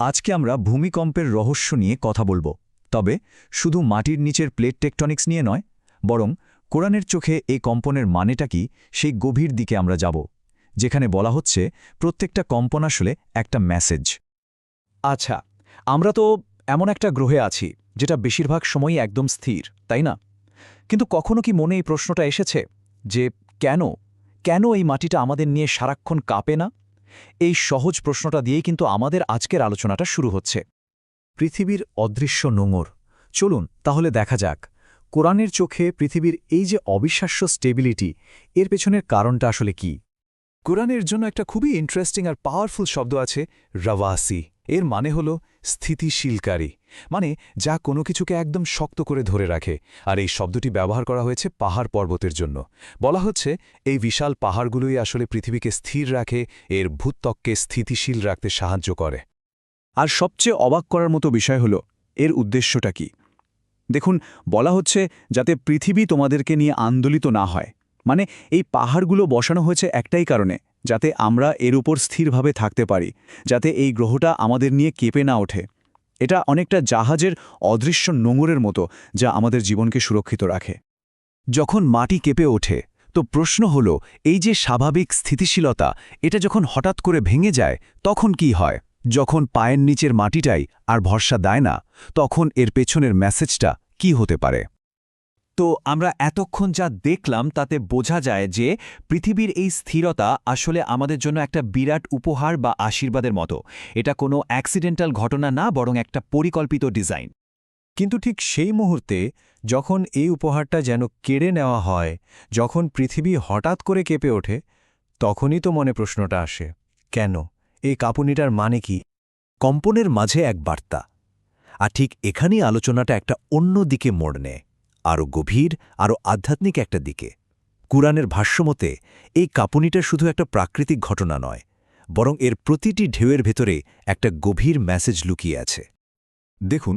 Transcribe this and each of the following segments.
আজকে আমরা ভূমিকম্পের রহস্য নিয়ে কথা বলব, তবে শুধু মাটির নিচের প্লেট টেকটনিক্স নিয়ে নয়, বরং কোরআনের চোখে এই কম্পনের মানেটা কি সেই গভীর দিকে আমরা যাব, যেখানে বলা হচ্ছে প্রত্যেকটা কম্পন আসলে একটা মেসেজ আচ্ছা আমরা তো এমন একটা গ্রহে আছি, যেটা বেশিরভাগ সময়ই একদম স্থির, তাই না? কিন্তু কখনো কি মনে এই প্রশ্নটা এসেছে যে কেন কেন এই মাটিটা আমাদের নিয়ে সারাক্ষণ কাঁপে না? এই সহজ প্রশ্নটা দিয়েই কিন্তু আমাদের আজকের আলোচনাটা শুরু হচ্ছে। পৃথিবীর অদৃশ্য নোঙর। চলুন তাহলে দেখা যাক। কোরআনের চোখে পৃথিবীর এই যে অবিশ্বাস্য স্টেবিলিটি, এর পেছনের কারণটা আসলে কি? কোরআনের জন্য একটা খুবই ইন্টারেস্টিং আর পাওয়ারফুল শব্দ আছে রাওয়াসি। এর মানে হল স্থিতিশীলকারী মানে যা কোনো কিছুকে একদম শক্ত করে ধরে রাখে। আর এই শব্দটি ব্যবহার করা হয়েছে পাহাড় পর্বতের জন্য। বলা হচ্ছে, এই বিশাল পাহাড়গুলোই আসলে পৃথিবীকে স্থির রাখে, এর ভূত্বককে স্থিতিশীল রাখতে সাহায্য করে। আর সবচেয়ে অবাক করার মতো বিষয় হল, এর উদ্দেশ্যটা কি? দেখুন, বলা হচ্ছে, যাতে পৃথিবী তোমাদেরকে নিয়ে আন্দোলিত না হয়। মানে এই পাহাড়গুলো বসানো হয়েছে একটাই কারণে যাতে আমরা এর উপর স্থিরভাবে থাকতে পারি, যাতে এই গ্রহটা আমাদের নিয়ে কেঁপে না ওঠে। এটা অনেকটা জাহাজের অদৃশ্য নোঙরের মতো যা আমাদের জীবনকে সুরক্ষিত রাখে। যখন মাটি কেঁপে ওঠে, তো প্রশ্ন হল, এই যে স্বাভাবিক স্থিতিশীলতা, এটা যখন হঠাৎ করে ভেঙে যায়, তখন কি হয়? যখন পায়ের নিচের মাটিটাই আর ভরসা দেয় না, তখন এর পেছনের মেসেজটা কি হতে পারে? তো আমরা এতক্ষণ যা দেখলাম তাতে বোঝা যায় যে পৃথিবীর এই স্থিরতা আসলে আমাদের জন্য একটা বিরাট উপহার বা আশীর্বাদের মতো। এটা কোনো অ্যাক্সিডেন্টাল ঘটনা না, বরং একটা পরিকল্পিত ডিজাইন। কিন্তু ঠিক সেই মুহূর্তে যখন এই উপহারটা যেন কেড়ে নেওয়া হয়, যখন পৃথিবী হঠাৎ করে কেঁপে ওঠে, তখনই তো মনে প্রশ্নটা আসে, কেন? এই কাঁপুনিটার মানে কি? কম্পনের মাঝে এক বার্তা। আর ঠিক এখানেই আলোচনাটা একটা অন্য দিকে মোড় নেয়। আরও গভীর, আরও আধ্যাত্মিক একটা দিকে। কুরআনের ভাষ্যমতে এই কাঁপুনিটা শুধু একটা প্রাকৃতিক ঘটনা নয়, বরং এর প্রতিটি ঢেউয়ের ভেতরে একটা গভীর মেসেজ লুকিয়ে আছে। দেখুন,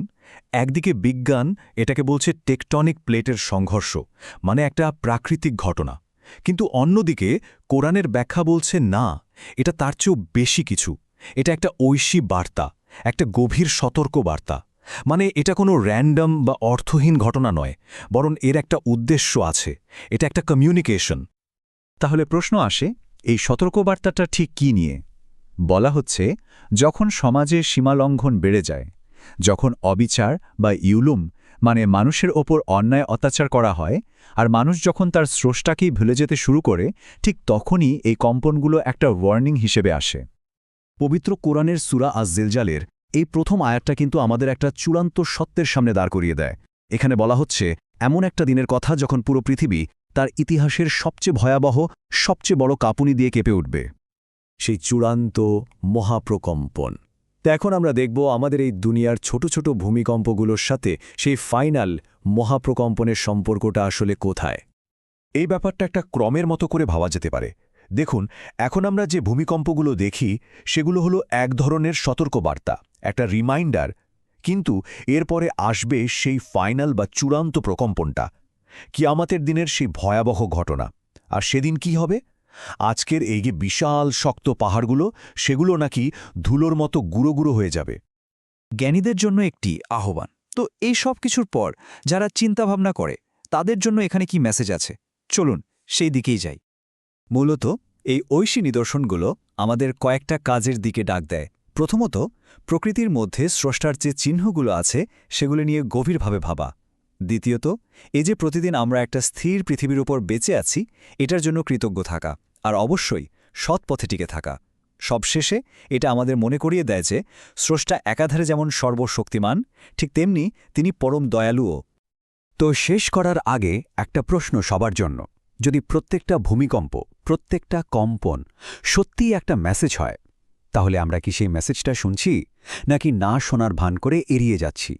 একদিকে বিজ্ঞান এটাকে বলছে টেকটনিক প্লেটের সংঘর্ষ মানে একটা প্রাকৃতিক ঘটনা। কিন্তু অন্যদিকে কোরআনের ব্যাখ্যা বলছে না, এটা তার চেয়েও বেশি কিছু। এটা একটা ঐশী বার্তা, একটা গভীর সতর্ক বার্তা মানে এটা কোনো র্যান্ডম বা অর্থহীন ঘটনা নয়, বরং এর একটা উদ্দেশ্য আছে, এটা একটা কমিউনিকেশন তাহলে প্রশ্ন আসে, এই সতর্কবার্তাটা ঠিক কি নিয়ে? বলা হচ্ছে, যখন সমাজে সীমালঙ্ঘন বেড়ে যায়, যখন অবিচার বা ইউলুম মানে মানুষের ওপর অন্যায় অত্যাচার করা হয়, আর মানুষ যখন তার স্রষ্টাকেই ভুলে যেতে শুরু করে, ঠিক তখনই এই কম্পনগুলো একটা ওয়ার্নিং হিসেবে আসে। পবিত্র কোরআনের সুরা আজ জেলজালের এই প্রথম আয়াতটা কিন্তু আমাদের একটা চূড়ান্ত সত্যের সামনে দাঁড় করিয়ে দেয়। এখানে বলা হচ্ছে, এমন একটা দিনের কথা যখন পুরো পৃথিবী তার ইতিহাসের সবচেয়ে ভয়াবহ, সবচেয়ে বড় কাঁপুনি দিয়ে কেঁপে উঠবে। সেই চূড়ান্ত মহাপ্রকম্পন। তা এখন আমরা দেখব আমাদের এই দুনিয়ার ছোট ছোট ভূমিকম্পগুলোর সাথে সেই ফাইনাল মহাপ্রকম্পনের সম্পর্কটা আসলে কোথায়। এই ব্যাপারটা একটা ক্রমের মতো করে ভাবা যেতে পারে। দেখুন, এখন আমরা যে ভূমিকম্পগুলো দেখি, সেগুলো হলো এক ধরনের সতর্কবার্তা। একটা রিমাইন্ডার কিন্তু এরপরে আসবে সেই ফাইনাল বা চূড়ান্ত প্রকম্পনটা, কিয়ামাতের দিনের সেই ভয়াবহ ঘটনা। আর সেদিন কি হবে? আজকের এই যে বিশাল শক্ত পাহাড়গুলো, সেগুলো নাকি ধুলোর মতো গুঁড়ো গুঁড়ো হয়ে যাবে। জ্ঞানীদের জন্য একটি আহ্বান। তো এই সব কিছুর পর যারা চিন্তাভাবনা করে, তাদের জন্য এখানে কি মেসেজ আছে? চলুন সেই দিকেই যাই। মূলত এই ঐশী নিদর্শনগুলো আমাদের কয়েকটা কাজের দিকে ডাক দেয়। প্রথমত, প্রকৃতির মধ্যে স্রষ্টার যে চিহ্নগুলো আছে, সেগুলো নিয়ে গভীরভাবে ভাবা। দ্বিতীয়ত, এই যে প্রতিদিন আমরা একটা স্থির পৃথিবীর উপর বেঁচে আছি, এটার জন্য কৃতজ্ঞ থাকা, আর অবশ্যই সৎ পথে টিকে থাকা। সবশেষে, এটা আমাদের মনে করিয়ে দেয় যে, স্রষ্টা একাধারে যেমন সর্বশক্তিমান, ঠিক তেমনি তিনি পরম দয়ালুও। তো শেষ করার আগে একটা প্রশ্ন সবার জন্য। যদি প্রত্যেকটা ভূমিকম্প, প্রত্যেকটা কম্পন সত্যিই একটা মেসেজ হয় তাহলে আমরা কি সেই মেসেজটা শুনছি নাকি না শোনার ভান করে এড়িয়ে যাচ্ছি?